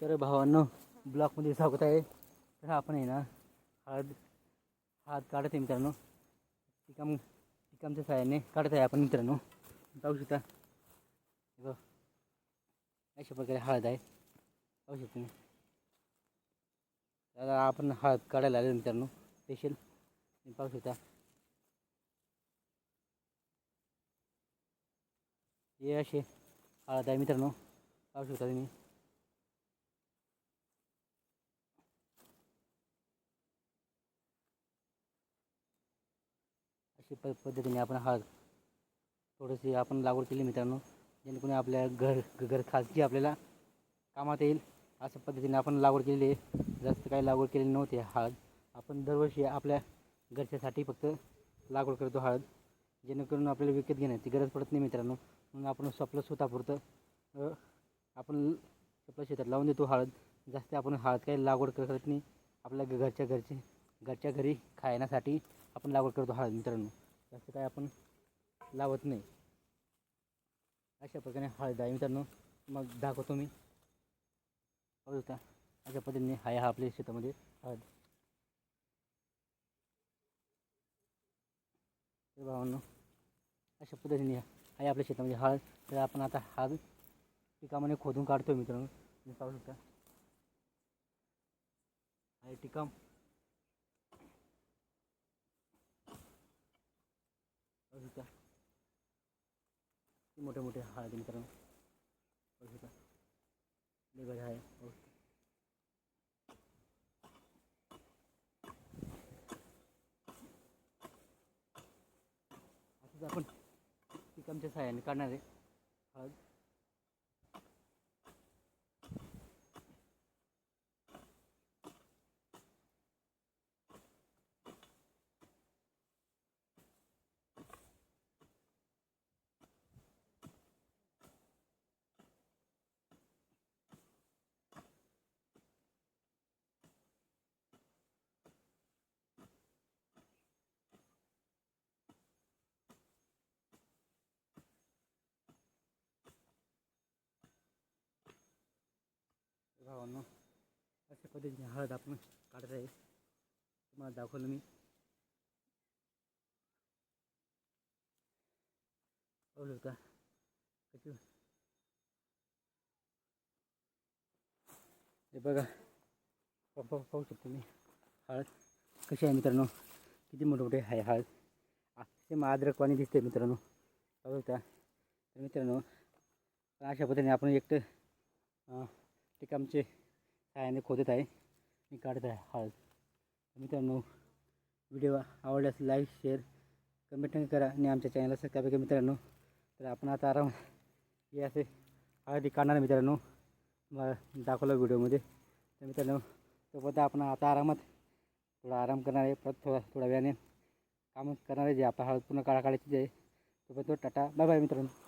तर भावांनो ब्लॉकमध्ये स्वागत आहे. तर आपण आहे ना हळद हात काढत आहे मित्रांनो. टिकाम टिकामच्या सहाय्याने काढत आहे आपण मित्रांनो. पाहू शकता. बघ. अशा प्रकारे हळद आहे. पाहू शकता तुम्ही. तर आपण हळद काढायला आलो मित्रांनो. स्पेशल पाहू शकता. हे असे हळद आहे मित्रांनो. पाहू शकता तुम्ही. अशी प पद्धतीने आपण हळद थोडीशी आपण लागवड केली मित्रांनो. जेणेकरून आपल्या घर घर खाजगी आपल्याला कामात येईल. अशा पद्धतीने आपण लागवड केलेली आहे. जास्त काही लागवड केलेली नव्हती हळद. आपण दरवर्षी आपल्या घरच्यासाठी फक्त लागवड करतो हळद. जेणेकरून आपल्याला विकत घेण्याची गरज पडत नाही मित्रांनो. म्हणून आपण स्वप्न स्वतःपुरतं आपण आपल्या शेतात लावून देतो हळद. जास्त आपण हळद काही लागवड करत नाही. आपल्या घरच्या घरचे घरच्या घरी खाण्यासाठी आपण लागवड करतो हळद मित्रांनो. जास्त काय आपण लावत नाही. अशा प्रकारे हळद आहे मित्रांनो. मग दाखवतो मी. पाहू शकता अशा पद्धतीने आहे हा आपल्या शेतामध्ये हळद. तर भावांनो अशा पद्धतीने आहे आपल्या शेतामध्ये हळद. तर आपण आता हळद पिकामध्ये खोदून काढतो मित्रांनो. तुम्ही पाहू शकता. आहे टिकाम. त्या मोठे मोठे हळद आहे मित्रांनो. बघू शकता लेबर आहे पाहू असंच आपण पिकांच्या सहाय्याने काढणार आहे. हळद. भावांनो अशा पद्धतीने हळद आपण काढत आहे. तुम्हाला दाखवलं मी. पाहू का कशी? हे बघा. पाहू पाहू- शकतो मी हळद कशी आहे मित्रांनो? किती मोठे मोठे आहे हळद. ते मग अद्रकवाणी दिसते मित्रांनो. पाहू शकता. तर मित्रांनो अशा पद्धतीने आपण एकटं अं, टिकामचे सहाय्याने खोदत आहे. मी काढत आहे हळद. मित्रांनो व्हिडिओ आवडल्यास लाईक शेअर कमेंट करा आणि आमच्या चॅनलला सबस्क्राईब करा मित्रांनो. तर आपण आता आराम हे असे हळदी काढणार मित्रांनो. मला दाखवलं व्हिडिओमध्ये. तर मित्रांनो सोबत आपण आता आरामात थोडा आराम करणार आहे. परत थोडा थोड्या वेळाने काम करणार आहे. जे आपला हळद पूर्ण काढा काढायची जे सोबत तो टाटा. बाय बाय मित्रांनो.